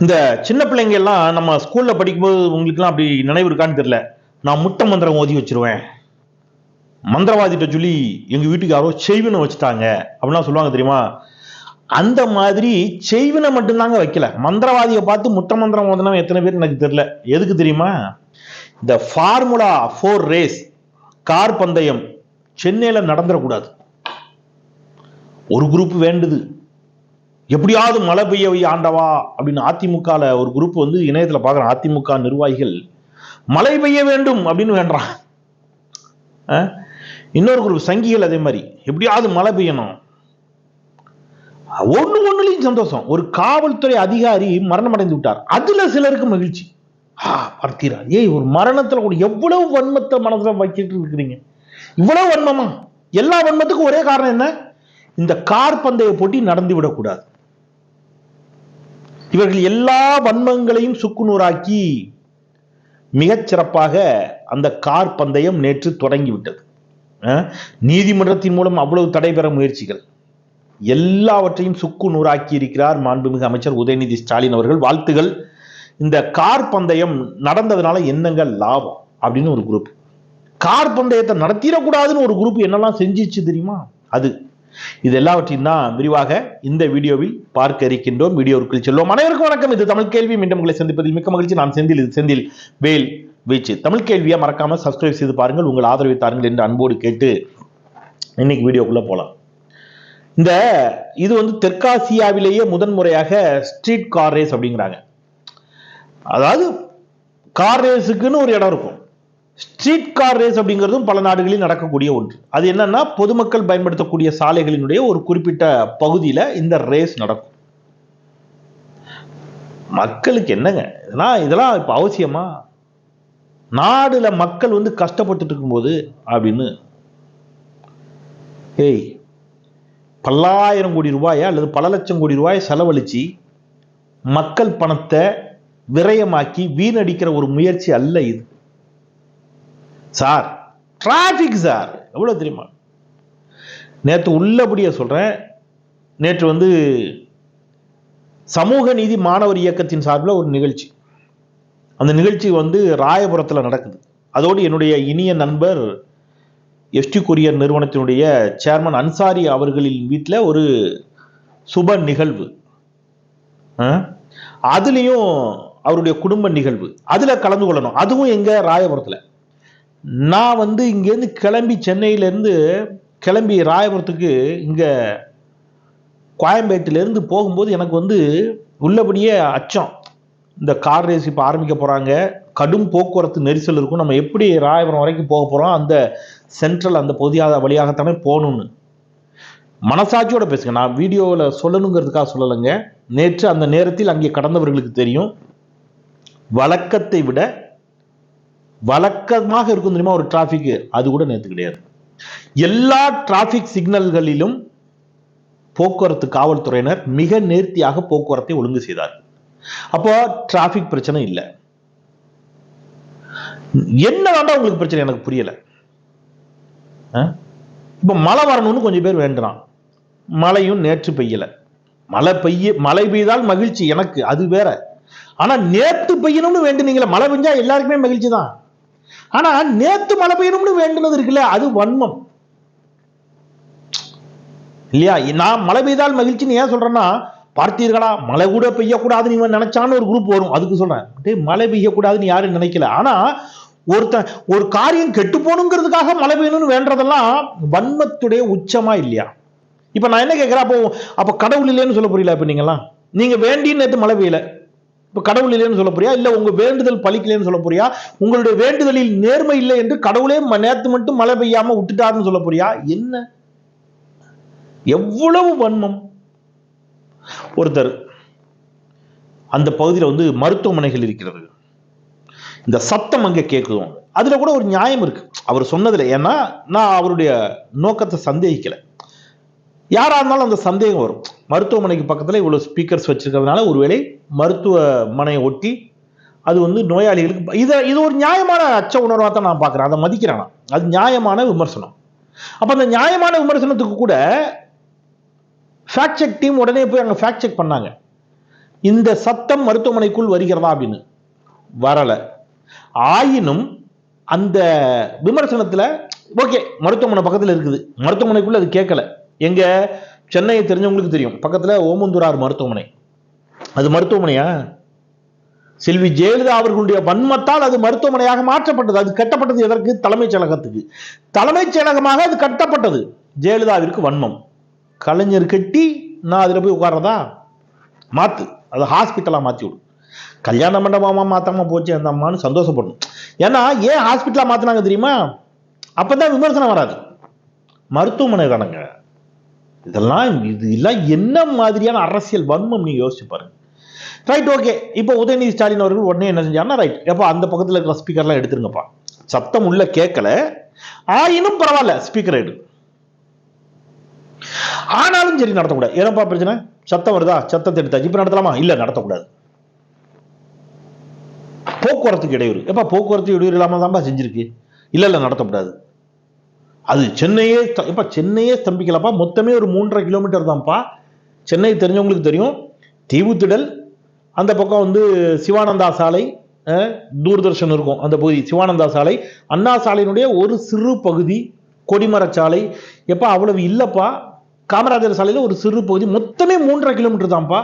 இந்த சின்ன பிள்ளைங்க எல்லாம் நம்ம ஸ்கூல்ல படிக்கும்போது உங்களுக்குலாம் அப்படி நினைவு இருக்கான்னு தெரியல. நான் முட்டை மந்திரம் ஓதி வச்சிருவேன். மந்திரவாதிட்ட சொல்லி எங்க வீட்டுக்கு யாரோ செய்வினை வச்சுட்டாங்க அப்படிலாம் சொல்லுவாங்க தெரியுமா? அந்த மாதிரி செய்வினை மட்டும்தாங்க வைக்கல. மந்திரவாதியை பார்த்து முட்டை மந்திரம் ஓதுனவன் எத்தனை பேர் எனக்கு தெரியல. எதுக்கு தெரியுமா? இந்த ஃபார்முலா ஃபோர் ரேஸ் கார் பந்தயம் சென்னையில நடந்துடக்கூடாது ஒரு குரூப் வேண்டுது. எப்படியாவது மழை பெய்ய வை ஆண்டவா அப்படின்னு அதிமுகல ஒரு குரூப் வந்து இணையத்துல பார்க்குறேன் அதிமுக நிர்வாகிகள் மழை பெய்ய வேண்டும் அப்படின்னு வேண்டான் இன்னொரு குரூப் சங்கிகள் அதே மாதிரி. எப்படியாவது மழை பெய்யணும். ஒண்ணு ஒண்ணுலையும் சந்தோஷம். ஒரு காவல்துறை அதிகாரி மரணம் அடைந்து விட்டார். அதுல சிலருக்கு மகிழ்ச்சி. ஆ பார்த்தீரா. ஏய் ஒரு மரணத்துல கூட எவ்வளவு வன்மத்தை மனசுல வச்சுட்டு இருக்கிறீங்க? இவ்வளவு வன்மமா? எல்லா வன்மத்துக்கும் ஒரே காரணம் என்ன? இந்த கார் பந்தய போட்டி நடந்து விடக்கூடாது. இவர்கள் எல்லா வன்மங்களையும் சுக்குநூறாக்கி மிகச் சிறப்பாக அந்த கார் பந்தயம் நேற்று தொடங்கிவிட்டது. நீதிமன்றத்தின் மூலம் அவ்வளவு தடை பெற முயற்சிகள். எல்லாவற்றையும் சுக்கு நூறாக்கி இருக்கிறார் மாண்புமிகு அமைச்சர் உதயநிதி ஸ்டாலின் அவர்கள். வாழ்த்துகள். இந்த கார் பந்தயம் நடந்ததுனால என்னங்க லாபம்? அப்படின்னு ஒரு குரூப் கார் பந்தயத்தை நடத்திடக்கூடாதுன்னு ஒரு குரூப் என்னெல்லாம் செஞ்சிச்சு தெரியுமா? அது. இது எல்லாவற்றையும் தான் விரிவாக இந்த வீடியோவில் பார்க்க இருக்கின்றோம். வீடியோவுக்குள் செல்வோம். அனைவருக்கும் வணக்கம். இது தமிழ் கேள்வி. மீண்டும் உங்களை சந்திப்பதில் மிக்க மகிழ்ச்சி. நான் செந்தில். இது செந்தில் வேல் வீச்சு. தமிழ் கேள்வியை மறக்காம சப்ஸ்கிரைப் செய்து பாருங்கள். உங்கள் ஆதரவை தாருங்கள் என்று அன்போடு கேட்டு இன்னைக்கு வீடியோக்குள்ள போலாம். இந்த இது வந்து தெற்காசியாவிலேயே முதன்முறையாக ஸ்ட்ரீட் கார் ரேஸ் அப்படிங்கிறாங்க. அதாவது கார் ரேஸுக்குன்னு ஒரு இடம் இருக்கும். ஸ்ட்ரீட் கார் ரேஸ் அப்படிங்கிறதும் பல நாடுகளில் நடக்கக்கூடிய ஒன்று. அது என்னன்னா பொதுமக்கள் பயன்படுத்தக்கூடிய சாலைகளினுடைய ஒரு குறிப்பிட்ட பகுதியில இந்த ரேஸ் நடக்கும். மக்களுக்கு என்னங்க? இதெல்லாம் இதெல்லாம் இப்போ அவசியமா? நாடுல மக்கள் வந்து கஷ்டப்பட்டுட்டு இருக்கும்போது அப்படின்னு ஏய் பல்லாயிரம் கோடி ரூபாயா அல்லது பல லட்சம் கோடி ரூபாயை செலவழிச்சு மக்கள் பணத்தை விரயமாக்கி வீணடிக்கிற ஒரு முயற்சி அல்ல இது. Sir traffic sir. எவ்வளோ தெரியுமா? நேற்று உள்ளபடியே சொல்கிறேன் நேற்று வந்து சமூக நீதி மாணவர் இயக்கத்தின் சார்பில் ஒரு நிகழ்ச்சி. அந்த நிகழ்ச்சி வந்து ராயபுரத்தில் நடக்குது. அதோடு என்னுடைய இனிய நண்பர் எஸ்டி கொரியர் நிறுவனத்தினுடைய சேர்மன் அன்சாரி அவர்களின் வீட்டில் ஒரு சுப நிகழ்வு. அதுலேயும் அவருடைய குடும்ப நிகழ்வு. அதில் கலந்து கொள்ளணும். அதுவும் எங்கே ராயபுரத்தில். நான் வந்து இங்கேருந்து கிளம்பி சென்னையிலேருந்து கிளம்பி ராயபுரத்துக்கு இங்கே கோயம்பேட்டிலேருந்து போகும்போது எனக்கு வந்து உள்ளபடியே அச்சம். இந்த கார் ரேஸ் இப்போ ஆரம்பிக்க போகிறாங்க கடும் போக்குவரத்து நெரிசல் இருக்கும். நம்ம எப்படி ராயபுரம் வரைக்கும் போக போகிறோம் அந்த சென்ட்ரல் அந்த பகுதியாக வழியாகத்தானே போகணும்னு. மனசாட்சியோட பேசுங்க. நான் வீடியோவில் சொல்லணுங்கிறதுக்காக சொல்லலைங்க. நேற்று அந்த நேரத்தில் அங்கே கடந்தவர்களுக்கு தெரியும். வழக்கத்தை விட வழக்கமாக இருக்கும் தெரியுமா ஒரு டிராஃபிக் அது கூட நேற்று கிடையாது. எல்லா டிராஃபிக் சிக்னல்களிலும் போக்குவரத்து காவல்துறையினர் மிக நேர்த்தியாக போக்குவரத்தை ஒழுங்கு செய்தார் அப்போ டிராஃபிக் பிரச்சனை இல்லை. என்ன வேண்டாம் உங்களுக்கு பிரச்சனை? எனக்கு புரியல. அஹ்? இப்ப மழை வரணும்னு கொஞ்சம் பேர் வேண்டுறான். மழையும் நேற்று பெய்யல. மழை பெய்ய மழை பெய்தால் மகிழ்ச்சி எனக்கு அது வேற. ஆனா நேற்று பெய்யணும்னு வேண்டுனீங்களே மழை பெஞ்சா எல்லாருக்குமே மகிழ்ச்சி தான் ஆனா நேத்து மழை பெய்யணும்னு வேண்டுனது இருக்குல்ல அது வன்மம். இல்லையா? நான் மழை பெய்தால் மகிழ்ச்சின்னு ஏன் சொல்றேன்னா பார்த்தீர்களா? மழை கூட பெய்யக்கூடாதுன்னு இவன் நினைச்சான்னு ஒரு குரூப் வரும். அதுக்கு சொல்றேன். டேய் மழை பெய்யக்கூடாதுன்னு யாரும் நினைக்கல. ஆனா ஒருத்தன் ஒரு காரியம் கெட்டு போகணுங்கிறதுக்காக மழை பெய்யணும்னு வேண்டதெல்லாம் வன்மத்துடைய உச்சமா இல்லையா? இப்ப நான் என்ன கேட்கிறேன்? அப்போ அப்போ கடவுள் இல்லைன்னு சொல்ல புரியல இப்ப நீங்களாம் நீங்க வேண்டின்னு நேற்று மழை பெய்யல. இப்போ கடவுள் இல்லைன்னு சொல்ல போறியா? இல்லை உங்க வேண்டுதல் பலிக்கலைன்னு சொல்ல போறியா? உங்களுடைய வேண்டுதலில் நேர்மை இல்லை என்று கடவுளே ம- மட்டும் மழை பெய்யாமல் விட்டுட்டாருன்னு சொல்ல போறியா? என்ன? எவ்வளவு வன்மம்? ஒருத்தர் அந்த பகுதியில் வந்து மருத்துவமனைகள் இருக்கிறது. இந்த சத்தம் அங்க கேட்கும் அதுல கூட ஒரு நியாயம் இருக்கு. அவர் சொன்னதுல ஏன்னா நான் அவருடைய நோக்கத்தை சந்தேகிக்கலை. யாராக இருந்தாலும் அந்த சந்தேகம் வரும். மருத்துவமனைக்கு பக்கத்தில் இவ்வளோ ஸ்பீக்கர்ஸ் வச்சுருக்கிறதுனால ஒருவேளை மருத்துவமனையை ஒட்டி அது வந்து நோயாளிகளுக்கு இதை இது ஒரு நியாயமான அச்ச உணர்வாக தான் நான் பார்க்குறேன். அதை மதிக்கிறேன்? நான். அது நியாயமான விமர்சனம். அப்போ அந்த நியாயமான விமர்சனத்துக்கு கூட ஃபேக்ட் செக் டீம் உடனே போய் அங்கே ஃபேக்ட் செக் பண்ணாங்க. இந்த சத்தம் மருத்துவமனைக்குள் வருகிறதா அப்படின்னு. வரலை. ஆயினும் அந்த விமர்சனத்தில் ஓகே மருத்துவமனை பக்கத்தில் இருக்குது. மருத்துவமனைக்குள்ளே அது கேட்கல. எங்க? சென்னையை தெரிஞ்சவங்களுக்கு தெரியும். பக்கத்துல ஓமந்தூரார் மருத்துவமனை. அது மருத்துவமனையா? செல்வி ஜெயலலிதா அவர்களுடைய வன்மத்தால் அது மருத்துவமனையாக மாற்றப்பட்டது. அது கட்டப்பட்டது எதற்கு? தலைமைச் செயலகத்துக்கு. தலைமைச் செயலகமாக அது கட்டப்பட்டது. ஜெயலலிதாவிற்கு வன்மம். கலைஞர் கட்டி நான் அதில் போய் உட்கார்றதா? மாத்து. அது ஹாஸ்பிட்டலாக மாற்றி விடும் கல்யாண மண்டபமாக மாத்தாம போச்சு அந்த அம்மான்னு சந்தோஷப்படணும். ஏன்னா ஏன் ஹாஸ்பிட்டலாக மாற்றினாங்க தெரியுமா? அப்போ தான் விமர்சனம் வராது. மருத்துவமனை தானங்க. இதெல்லாம் இது எல்லாம் என்ன மாதிரியான அரசியல் வன்மம் நீங்க யோசிச்சு பாருங்க. ரைட் ஓகே இப்போ உதயநிதி ஸ்டாலின் அவர்கள் உடனே என்ன செஞ்சாருன்னா ரைட் எப்போ அந்த பக்கத்தில் இருக்கிற ஸ்பீக்கர்லாம் எடுத்துருங்கப்பா. சத்தம் உள்ள கேட்கல. ஆயினும் பரவாயில்ல ஸ்பீக்கர் எடு. ஆனாலும் சரி நடத்தக்கூடாது. ஏனப்பா பிரச்சனை? சத்தம் வருதா? சத்தத்தை எடுத்தாச்சு இப்போ நடத்தலாமா? இல்ல நடத்தக்கூடாது. போக்குவரத்துக்கு இடையூறு. எப்போ போக்குவரத்து இடையூறு இல்லாமல் தான்ப்பா செஞ்சிருக்கு? இல்ல இல்ல நடத்தக்கூடாது. அது சென்னையே இப்போ சென்னையே ஸ்தம்பிக்கலப்பா. மொத்தமே ஒரு மூன்றரை கிலோமீட்டர் தான்ப்பா. சென்னை தெரிஞ்சவங்களுக்கு தெரியும். தீவுத்திடல் அந்த பக்கம் வந்து சிவானந்தா சாலை தூர்தர்ஷன் இருக்கும் அந்த பகுதி சிவானந்தா சாலை. அண்ணா சாலையினுடைய ஒரு சிறு பகுதி கொடிமர சாலை. எப்பா அவ்வளவு இல்லைப்பா. காமராஜர் சாலையில் ஒரு சிறு பகுதி மொத்தமே மூன்றரை கிலோமீட்டர் தான்ப்பா.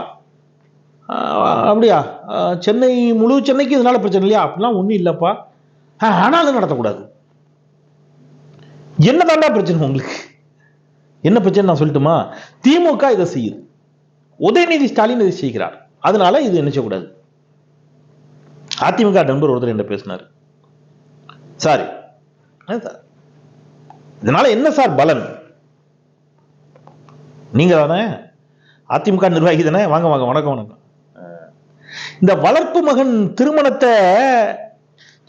அப்படியா? சென்னை முழு சென்னைக்கு இதனால் பிரச்சனை இல்லையா? அப்படிலாம் ஒன்றும் இல்லைப்பா. ஆனால் அது நடத்தக்கூடாது. என்னதாண்டா பிரச்சனை உங்களுக்கு? என்ன பிரச்சனை நான் சொல்லட்டுமா? திமுக இதை செய்யுது. உதயநிதி ஸ்டாலின் இதை செய்கிறார். அதனால இது என்ன செய்யக்கூடாது? அதிமுக நண்பர் ஒருத்தர் என்ன பேசினார். சாரி? இதனால என்ன சார் பலன்? நீங்க தானே? அதிமுக நிர்வாகி தானே? வாங்க வாங்க வணக்கம் வணக்கம். இந்த வளர்ப்பு மகன் திருமணத்தை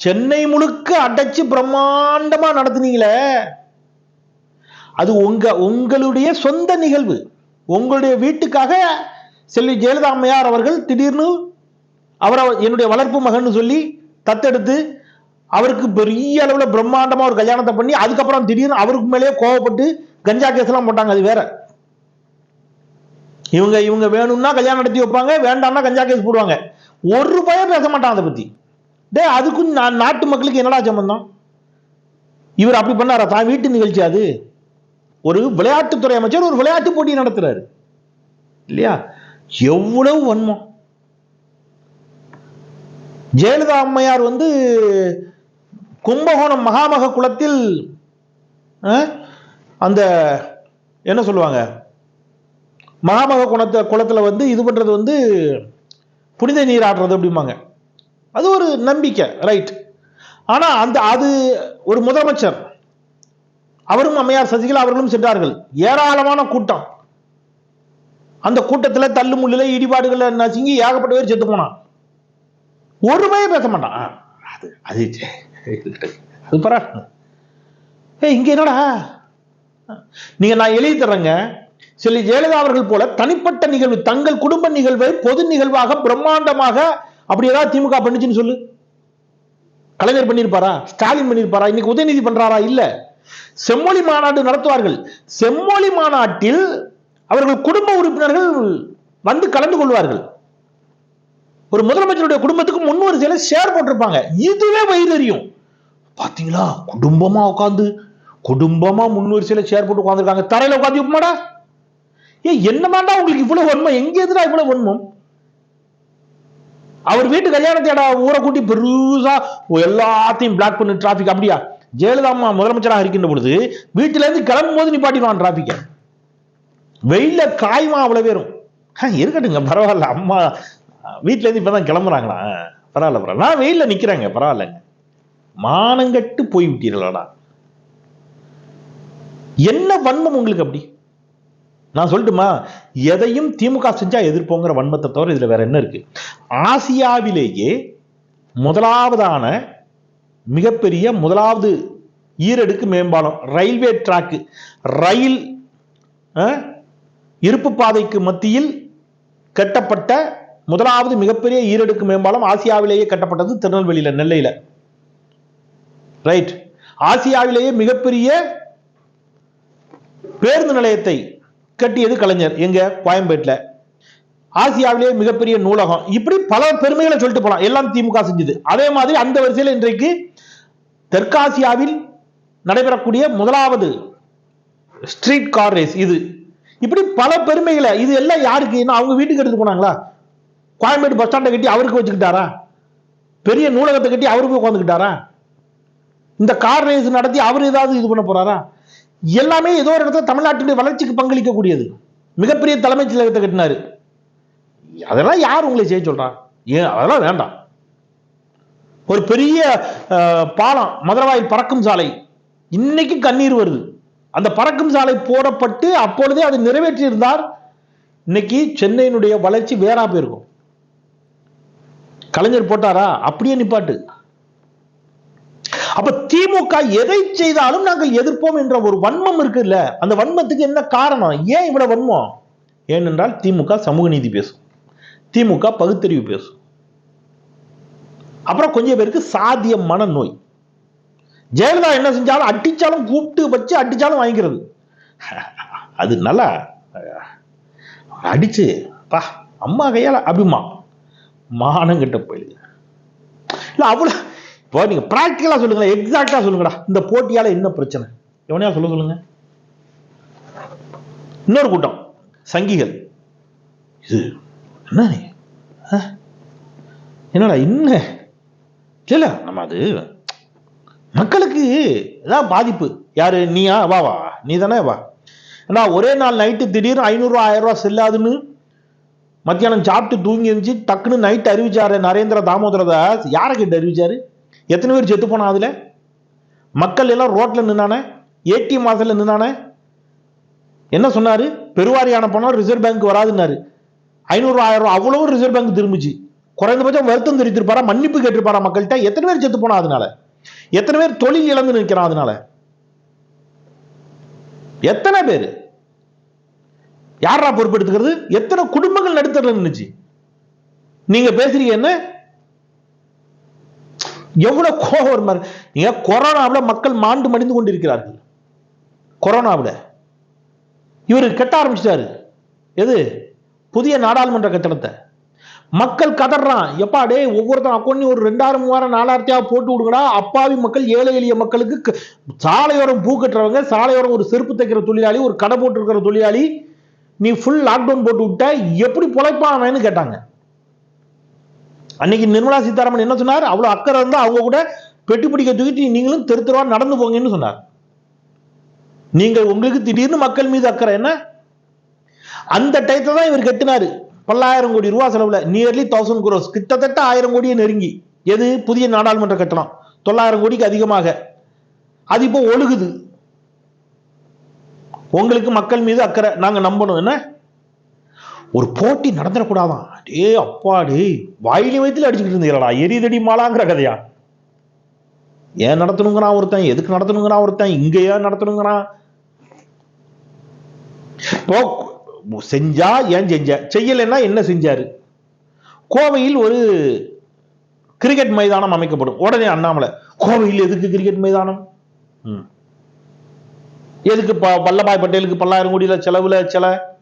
சென்னை முழுக்க அடைச்சு பிரம்மாண்டமா நடத்துனீங்களே. அது உங்க உங்களுடைய சொந்த நிகழ்வு. உங்களுடைய வீட்டுக்காக செல்வி ஜெயலலிதா அம்மையார் அவர்கள் திடீர்னு அவரை என்னுடைய வளர்ப்பு மகன் சொல்லி தத்தெடுத்து அவருக்கு பெரிய அளவில் பிரம்மாண்டமா ஒரு கல்யாணத்தை பண்ணி அதுக்கப்புறம் திடீர்னு அவருக்கு மேலேயே கோவப்பட்டு கஞ்சா கேஸ் எல்லாம் போட்டாங்க அது வேற. இவங்க இவங்க வேணும்னா கல்யாணம் நடத்தி வைப்பாங்க வேண்டாம்னா கஞ்சா கேஸ் போடுவாங்க. ஒரு பயம் பேச மாட்டான் அதை பத்தி. டே அதுக்கும் நான் நாட்டு மக்களுக்கு என்னடா சம்பந்தம்? இவர் அப்படி பண்ணாரா? தான் வீட்டு நிகழ்ச்சி அது. ஒரு விளையாட்டுத்துறை அமைச்சர் ஒரு விளையாட்டு போட்டி நடத்துறாரு. இல்லையா? எவ்வளவு வன்மம். ஜெயலலிதா அம்மையார் வந்து கும்பகோணம் மகாமக குளத்தில் அந்த என்ன சொல்லுவாங்க? மகாமக குணத்தை குளத்தில் வந்து இது பண்ணுறது வந்து புனித நீராடுறது அப்படிம்பாங்க. அது ஒரு நம்பிக்கை ரைட் ஆனா அந்த அது ஒரு முதலமைச்சர் அவரும் அம்மையார் சசிகலா அவர்களும் சென்றார்கள். ஏராளமான கூட்டம். அந்த கூட்டத்துல தள்ளு முள்ளுல இடிபாடுகள்ல நசுங்கி ஏகப்பட்ட பேர் செத்து போனான். ஒருமையே பேச மாட்டான். அது அது அது பரவாயில்ல. ஏ இங்க என்னடா? நீங்க நான் எழுதி தர்றேங்க. சொல்லி ஜெயலலிதா அவர்கள் போல தனிப்பட்ட நிகழ்வு தங்கள் குடும்ப நிகழ்வை பொது நிகழ்வாக பிரம்மாண்டமாக அப்படி ஏதாவது திமுக பண்ணுச்சுன்னு சொல்லு. கலைஞர் பண்ணியிருப்பாரா? ஸ்டாலின் பண்ணியிருப்பாரா? இன்னைக்கு உதயநிதி பண்றாரா? இல்ல. செம்மொழி மாநாடு நடத்துவார்கள். செம்மொழி மாநாட்டில் அவர்கள் குடும்ப உறுப்பினர்கள் வந்து கலந்து கொள்வார்கள். ஒரு முதலமைச்சருடைய குடும்பத்துக்கு முன்னொரு சில ஷேர் போட்டிருப்பாங்க. இதுவே வயிறறியும் பாத்தீங்களா? குடும்பமா உட்காந்து குடும்பமா முன்னூறு சில ஷேர் போட்டு உட்காந்துருக்காங்க தரையில உட்காந்து வைப்பமாடா ஏ என்னமாண்டா உங்களுக்கு இவ்வளவு உண்மை எங்க எதுடா இவ்வளவு வன்மம்? அவர் வீட்டு கல்யாணத்தையடா ஊரை கூட்டி பெருசா எல்லாத்தையும் பிளாக் பண்ணி டிராபிக் அப்படியா? ஜெயலலிதா அம்மா முதலமைச்சராக இருக்கின்ற பொழுது வீட்டுல இருந்து கிளம்பும் போது நிப்பாட்டிடுவான் டிராபிக்க வெயில்ல காய்மா அவ்வளவு பேரும். இருக்கட்டுங்க பரவாயில்ல. அம்மா வீட்டுல இருந்து இப்பதான் கிளம்புறாங்களா பரவாயில்ல பரவாயில்ல. நான் வெயில்ல நிக்கிறேங்க பரவாயில்லங்க மானங்கட்டு போய் விட்டீர்களாடா என்ன வன்மம் உங்களுக்கு அப்படி? நான் சொல்லட்டுமா? எதையும் திமுக செஞ்சா எதிர்ப்போங்கிற வன்மத்தை தவிர இதுல வேற என்ன இருக்கு? ஆசியாவிலேயே முதலாவதான மிகப்பெரிய முதலாவது ஈரடுக்கு மேம்பாலம் ரயில்வே ட்ராக்கு ரயில் இருப்பு பாதைக்கு மத்தியில் கட்டப்பட்ட முதலாவது மிகப்பெரிய ஈரடுக்கு மேம்பாலம் ஆசியாவிலேயே கட்டப்பட்டது திருநெல்வேலியில நெல்லையில. ரைட் ஆசியாவிலேயே மிகப்பெரிய பேருந்து நிலையத்தை கட்டியது கலைஞர். எங்க? கோயம்பேட்டில். ஆசியாவிலேயே மிகப்பெரிய நூலகம். இப்படி பல பெருமைகளை சொல்லிட்டு போலாம். எல்லாம் திமுக செஞ்சது. அதே மாதிரி அந்த வரிசையில் இன்றைக்கு தெற்காசியாவில் நடைபெறக்கூடிய முதலாவது ஸ்ட்ரீட் கார் ரேஸ் இது. இப்படி பல பெருமைகளை இது எல்லாம் யாருக்கு? என்ன அவங்க வீட்டுக்கு எடுத்து போனாங்களா? கோயம்பேடு பஸ் ஸ்டாண்டை கட்டி அவருக்கு வச்சுக்கிட்டாரா? பெரிய நூலகத்தை கட்டி அவருக்கு உட்காந்துக்கிட்டாரா இந்த கார் ரேஸ் நடத்தி அவர் ஏதாவது இது பண்ண போறாரா? எல்லாமே ஏதோ ஒரு இடத்துல தமிழ்நாட்டினுடைய வளர்ச்சிக்கு பங்களிக்கக்கூடியது. மிகப்பெரிய தலைமைச் செயலகத்தை கட்டினாரு. அதெல்லாம் யார் உங்களை செய்ய சொல்றான் ஏன் அதெல்லாம் வேண்டாம். ஒரு பெரிய அஹ், பாலம் மதுரவாயில் பறக்கும் சாலை. இன்னைக்கு கண்ணீர் வருது. அந்த பறக்கும் சாலை போடப்பட்டு அப்பொழுதே அது நிறைவேற்றி இருந்தார் இன்னைக்கு சென்னையினுடைய வளர்ச்சி வேறா போயிருக்கும். கலைஞர் போட்டாரா? அப்படியே நிப்பாட்டு. அப்ப திமுக எதை செய்தாலும் நாங்கள் எதிர்ப்போம் என்ற ஒரு வன்மம் இருக்குல்ல? அந்த வன்மத்துக்கு என்ன காரணம்? ஏன் இவ்வளவு வன்மம்? ஏனென்றால் திமுக சமூக நீதி பேசும். திமுக பகுத்தறிவு பேசும். அப்புறம் கொஞ்சம் பேருக்கு சாதிய மனநோய். ஜெயலலிதா என்ன செஞ்சாலும் அடிச்சாலும் கூப்பிட்டு வச்சு அடிச்சாலும் வாங்கிக்கிறது. அது நல்லா அடிச்சு பா அம்மா கையால அப்படிமா மானம் கிட்ட போயிடுது. இல்ல அவ்வளவு இப்போ நீங்க ப்ராக்டிக்கலாக சொல்லுங்களேன் எக்ஸாக்டா சொல்லுங்கடா. இந்த போட்டியால என்ன பிரச்சனை? எவனையா சொல்ல சொல்லுங்க? இன்னொரு கூட்டம். சங்கிகள். இது என்ன நீ? ஆ? என்னடா என்ன? இல்ல நம்ம அது மக்களுக்கு ஏதாவது பாதிப்பு. யாரு? நீயா? வா வா. நீ தானே வா. ஏன்னா ஒரே நாள் நைட்டு திடீர்னு ஐநூறுரூவா ஆயிரம் ரூபா செல்லாதுன்னு மத்தியானம் சாப்பிட்டு தூங்கி இருந்துச்சு டக்குன்னு நைட் அறிவிச்சாரு நரேந்திர தாமோதரதாஸ் யாரை கிட்ட அறிவிச்சாரு? எத்தனை பேர் செத்து போனா அதுல? மக்கள் எல்லாம் ரோட்ல நின்னானே? ஏடிஎம் வாசல்ல நின்னானே? என்ன சொன்னாரு? பெருவாரியான பணம் ரிசர்வ் பேங்க் வராதுன்னாரு. ஐநூறு ஆயிரம் ரூபாய் அவ்வளவு ரிசர்வ் பேங்க் திரும்பிச்சு. குறைந்தபட்சம் வருத்தம் தெரிவித்திருப்பாரா? மன்னிப்பு கேட்டிருப்பாரா மக்கள்கிட்ட? எத்தனை பேர் செத்து போனா அதனால? எத்தனை பேர் தொழில் இழந்து நிற்கிறான் அதனால? எத்தனை பேர்? யாரா பொறுப்பெடுத்துக்கிறது? எத்தனை குடும்பங்கள் நடுத்தர நின்றுச்சு நீங்க பேசுறீங்க என்ன? எவ்வளவு கோபம் வரும் பாருங்க. நீங்க மக்கள் மாண்டு மடிந்து கொண்டிருக்கிறார்கள். கொரோனாவில். இவர் கட்ட ஆரம்பிச்சிட்டாரு. எது? புதிய நாடாளுமன்ற கட்டணத்தை. மக்கள் கதறான். எப்பா டே ஒவ்வொருத்தன் அக்கௌண்ட் ஒரு ரெண்டாயிரம் மூவாயிரம் நாலாயிரத்தையாவது போட்டு விடுங்கடா. அப்பாவி மக்கள் ஏழை எளிய மக்களுக்கு சாலையோரம் பூ கட்டுறவங்க சாலையோரம் ஒரு செருப்பு தைக்கிற தொழிலாளி ஒரு கடை போட்டு இருக்கிற தொழிலாளி நீ ஃபுல் லாக்டவுன் போட்டு விட்ட எப்படி பொழைப்பான் அவன்னு கேட்டாங்க. அன்னைக்கு நிர்மலா சீதாராமன் என்ன சொன்னார்? அவ்வளவு அக்கறை இருந்தால் அவங்க கூட பெட்டி பிடிக்க தூக்கிட்டு நீங்களும் தெரு தெருவா நடந்து போங்கன்னு சொன்னார். நீங்கள் உங்களுக்கு திடீர்னு மக்கள் மீது அக்கறை என்ன? அந்த டயத்தை தான் இவர் கட்டினாரு. பல்லாயிரம் கோடி ரூபா செலவுல நியர்லி தௌசண்ட் குரோஸ் கிட்டத்தட்ட ஆயிரம் கோடியை நெருங்கி. எது? புதிய நாடாளுமன்ற கட்டணம். தொள்ளாயிரம் கோடிக்கு அதிகமாக. அது இப்போ ஒழுகுது. உங்களுக்கு மக்கள் மீது அக்கறை. நாங்க நம்பணும். என்ன? ஒரு போட்டி நடந்துடக்கூடாதான். டே அப்பா டேய் வாயிலே வயித்துல அடிச்சுக்கிட்டு இருந்தீங்களா எரிதடி மாலாங்கிற கதையா? ஏன் நடத்தணுங்கிறான் ஒருத்தன்? எதுக்கு நடத்தணுங்கிறான் ஒருத்தன்? இங்க ஏன் நடத்தணுங்கிறான்? இப்போ செஞ்சா ஏன் செஞ்ச? செய்யலைன்னா என்ன செஞ்சாரு? கோவையில் ஒரு கிரிக்கெட் மைதானம் அமைக்கப்படும். உடனே அண்ணாமலை கோவையில் எதுக்கு கிரிக்கெட் மைதானம்? ம். எதுக்கு ப- வல்லபாய் பட்டேலுக்கு பல்லாயிரம் கோடியில செலவுல சில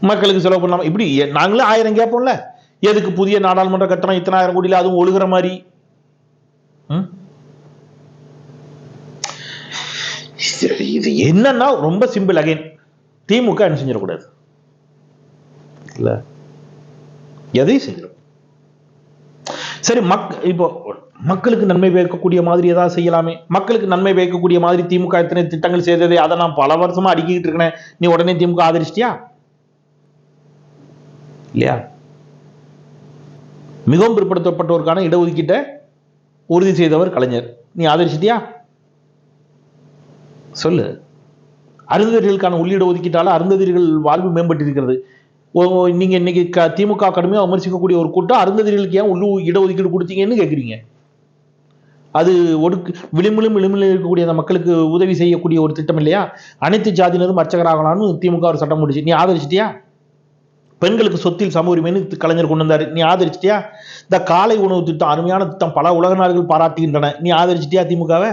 மக்களுக்கு செலவு பண்ணலாம் இப்படி நாங்களும் ஆயிரம் கேட்போம்ல. எதுக்கு புதிய நாடாளுமன்ற கட்டணம் இத்தனை ஆயிரம் கோடியில் அதுவும் ஒழுகுற மாதிரி? சரி, இது என்னன்னா ரொம்ப சிம்பிள் அகைன் திமுக என்ன செஞ்சிடக்கூடாது? இல்ல. எதையும் செஞ்சிடும். சரி மக் இப்போ மக்களுக்கு நன்மை பயக்கக்கூடிய மாதிரி ஏதாவது செய்யலாமே? மக்களுக்கு நன்மை பயக்கக்கூடிய மாதிரி திமுக எத்தனை திட்டங்கள் செய்ததே அதை நான் பல வருஷமா அடிக்கிட்டு இருக்கேன் நீ உடனே திமுக ஆதரிச்சிட்டியா? இல்லையா? மிகவும் பிற்படுத்தப்பட்டோருக்கான இடஒதுக்கீட்டை உறுதி செய்தவர் கலைஞர். நீ ஆதரிச்சிட்டியா? சொல்லு. அருந்ததிகளுக்கான உள்ளீடு ஒதுக்கீட்டால் அருந்ததிகள் வாழ்வு மேம்பட்டிருக்கிறது. ஓ நீங்க இன்னைக்கு க திமுக கடுமையாக விமர்சிக்கக்கூடிய ஒரு கூட்டம் அருந்ததிகளுக்கு ஏன் உள்ளு இடஒதுக்கீடு கொடுத்தீங்கன்னு கேட்குறீங்க அது ஒடுக்கு விளிம்பிலும் விளிம்பிலும் இருக்கக்கூடிய அந்த மக்களுக்கு உதவி செய்யக்கூடிய ஒரு திட்டம் இல்லையா? அனைத்து ஜாதியினரும் அர்ச்சகராகலாம்னு திமுக ஒரு சட்டம் முடிச்சு நீ ஆதரிச்சிட்டியா? பெண்களுக்கு சொத்தில் சம உரிமைன்னு கலைஞர் கொண்டு வந்தார். நீ ஆதரிச்சிட்டியா? இந்த காலை உணவு திட்டம் அருமையான திட்டம் பல உலக நாடுகள் பாராட்டுகின்றன. நீ ஆதரிச்சிட்டியா திமுகவை?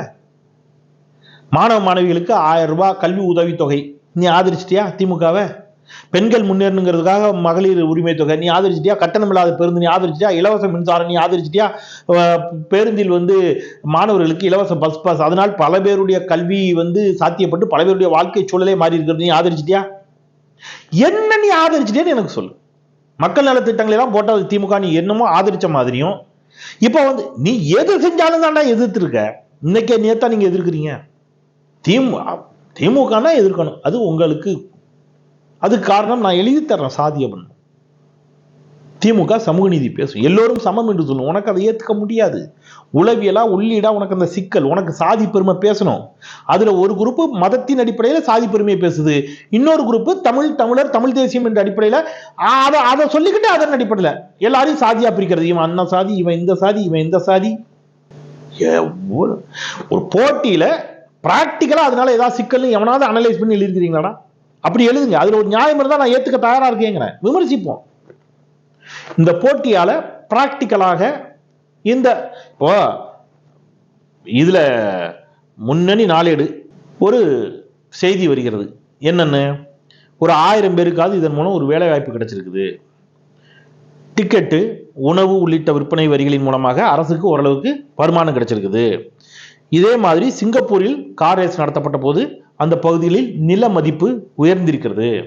மாணவ மாணவிகளுக்கு ஆயிரம் ரூபாய் கல்வி உதவித்தொகை. நீ ஆதரிச்சிட்டியா திமுகவை? பெண்கள் முன்னேறணுங்கிறதுக்காக மகளிர் உரிமை தொகை. நீ ஆதரிச்சிட்டியா? கட்டணம் இல்லாத பேருந்து நீ ஆதரிச்சிட்டியா? இலவச மின்சாரம் நீ ஆதரிச்சிட்டியா? பேருந்தில் வந்து மாணவர்களுக்கு இலவச பஸ் பாஸ். அதனால் பல பேருடைய கல்வி வந்து சாத்தியப்பட்டு பல பேருடைய வாழ்க்கை சூழலே மாறி இருக்கிறது நீ ஆதரிச்சிட்டியா? என்ன நீ ஆதரிச்சிட்டேன்னு எனக்கு சொல்லு. மக்கள் நல திட்டங்களை எல்லாம் போட்டது திமுக நீ என்னமோ ஆதரிச்ச மாதிரியும். இப்போ வந்து நீ எது செஞ்சாலும் தான்டா எதிர்த்து இருக்க இன்னைக்கே நேத்தா நீங்க எதிர்க்கிறீங்க. திமு திமுகனா எதிர்க்கணும். அது உங்களுக்கு அதுக்கு காரணம் நான் எழுதி தர்றேன் சாதிய பண்ண. திமுக சமூக நீதி பேசும். எல்லோரும் சமம் என்று சொல்லும் உனக்கு அதை ஏற்றுக்க முடியாது. உளவியலா உள்ளீடா உனக்கு அந்த சிக்கல். உனக்கு சாதி பெருமை பேசணும். அதுல ஒரு குரூப் மதத்தின் அடிப்படையில் சாதி பெருமையை பேசுது. இன்னொரு குரூப் தமிழ் தமிழர் தமிழ் தேசியம் என்ற அடிப்படையில் அதை அதை சொல்லிக்கிட்டு அதன் அடிப்படையில் எல்லாரையும் சாதியா பிரிக்கிறது. இவன் அண்ணன் சாதி இவன் இந்த சாதி இவன் இந்த சாதி. ஏ, ஒரு போட்டியில் போட்டியில பிராக்டிக்கலா அதனால ஏதாவது சிக்கல்னு எவனாவது அனலைஸ் பண்ணி எழுதிக்கிறீங்களாடா அப்படி எழுதுங்க. அதுல ஒரு நியாயம் இருந்தால் நான் ஏத்துக்க தயாரா இருக்கேங்கிறேன். விமர்சிப்போம். இந்த போட்டியால பிராக்டிக்கலாக இந்த இப்போ இதுல முன்னணி நாளேடு ஒரு செய்தி வருகிறது. என்னென்னு? ஒரு ஆயிரம் பேருக்காவது இதன் மூலம் ஒரு வேலை வாய்ப்பு கிடைச்சிருக்குது. டிக்கெட்டு உணவு உள்ளிட்ட விற்பனை வரிகளின் மூலமாக அரசுக்கு ஓரளவுக்கு வருமானம் கிடைச்சிருக்குது. இதே மாதிரி சிங்கப்பூரில் கார் ரேஸ் நடத்தப்பட்ட போது அந்த பகுதிகளில் நில மதிப்பு உயர்ந்திருக்கிறது.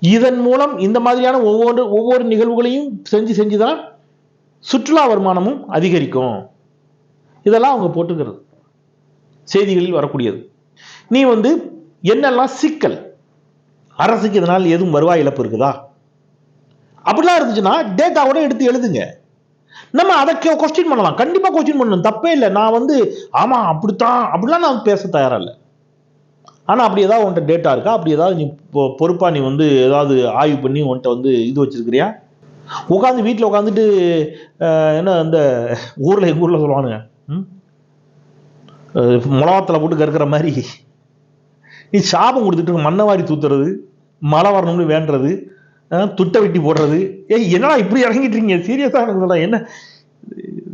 இதன் மூலம் இந்த மாதிரியான ஒவ்வொரு ஒவ்வொரு நிகழ்வுகளையும் செஞ்சு செஞ்சுதான் சுற்றுலா வருமானமும் அதிகரிக்கும். இதெல்லாம் அவங்க போட்டுக்கிறது. செய்திகளில் வரக்கூடியது. நீ வந்து என்னெல்லாம் சிக்கல்? அரசுக்கு இதனால் எதுவும் வருவாய் இழப்பு இருக்குதா? அப்படிலாம் இருந்துச்சுன்னா டேட்டாவோட எடுத்து எழுதுங்க. நம்ம அதை கொஸ்டின் பண்ணலாம். கண்டிப்பாக கொஸ்டின் பண்ணணும். தப்பே இல்லை. நான் வந்து ஆமாம் அப்படித்தான். அப்படிலாம் நான் பேச தயாராக இல்லை. ஆனால் அப்படி ஏதாவது உன்ட்ட டேட்டா இருக்கா? அப்படி ஏதாவது நீ பொறுப்பாக நீ வந்து ஏதாவது ஆய்வு பண்ணி உன்ட்ட வந்து இது வச்சுருக்கிறியா? உட்காந்து வீட்டில் உட்காந்துட்டு என்ன இந்த ஊரில் எங்கள் ஊரில் சொல்லுவானுங்க? ம்? மிளகாத்துல போட்டு கருக்கிற மாதிரி. நீ சாபம் கொடுத்துட்டு மண்ணை வாரி தூத்துறது மழை வரணும்னு வேண்டுறது துட்டை வெட்டி போடுறது. ஏய் என்னடா இப்படி இறங்கிட்டு இருக்கீங்க? சீரியஸாக எனக்கு இதெல்லாம் என்ன?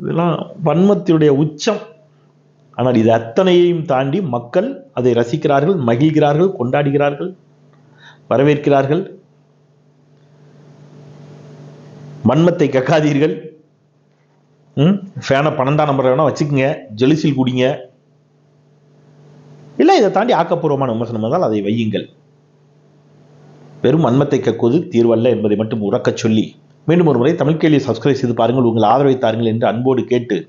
இதெல்லாம் வன்மத்தினுடைய உச்சம். ஆனால் இது அத்தனையையும் தாண்டி மக்கள் அதை ரசிக்கிறார்கள் மகிழ்கிறார்கள் கொண்டாடுகிறார்கள் வரவேற்கிறார்கள். மன்மத்தை கக்காதீர்கள். ம்? ஃபேனை பன்னெண்டாம் நம்பர் வேணால் வச்சுக்கோங்க. ஜெலிசில் குடிங்க. இல்லை இதை தாண்டி ஆக்கப்பூர்வமான விமர்சனம் இருந்தால் அதை வையுங்கள். வெறும் மன்மத்தை கக்குவது தீர்வல்ல என்பதை மட்டும் உறக்கச் சொல்லி மீண்டும் ஒரு முறை தமிழ் கேள்வியை சப்ஸ்கிரைப் செய்து பாருங்கள். உங்கள் ஆதரவை தாருங்கள் என்று அன்போடு கேட்டு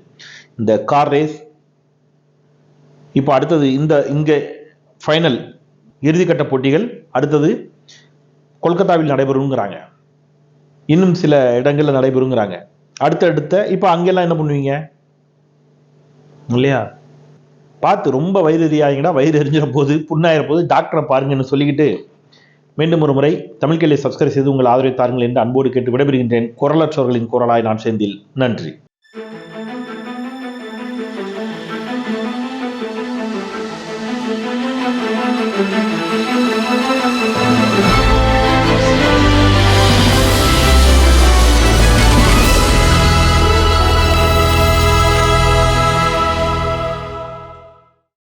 இந்த கார் ரேஸ் இப்போ அடுத்தது இந்த இங்கே ஃபைனல் இறுதிக்கட்ட போட்டிகள் அடுத்தது கொல்கத்தாவில் நடைபெறுங்கிறாங்க. இன்னும் சில இடங்களில் நடைபெறுங்கிறாங்க. அடுத்தடுத்த இப்போ அங்கெல்லாம் என்ன பண்ணுவீங்க? இல்லையா? பார்த்து ரொம்ப வயிறு எரியாதீங்கன்னா வயிறு எரிஞ்சிட போது புண்ணாயிர போது டாக்டரை பாருங்கன்னு சொல்லிக்கிட்டு மீண்டும் ஒரு முறை தமிழ் சப்ஸ்கிரைப் செய்து உங்கள் ஆதரவை தாருங்கள் என்று அன்போடு கேட்டு விடைபெறுகின்றேன். குரலற்றவர்களின் குரலாய் நான் சேர்ந்தில் நன்றி.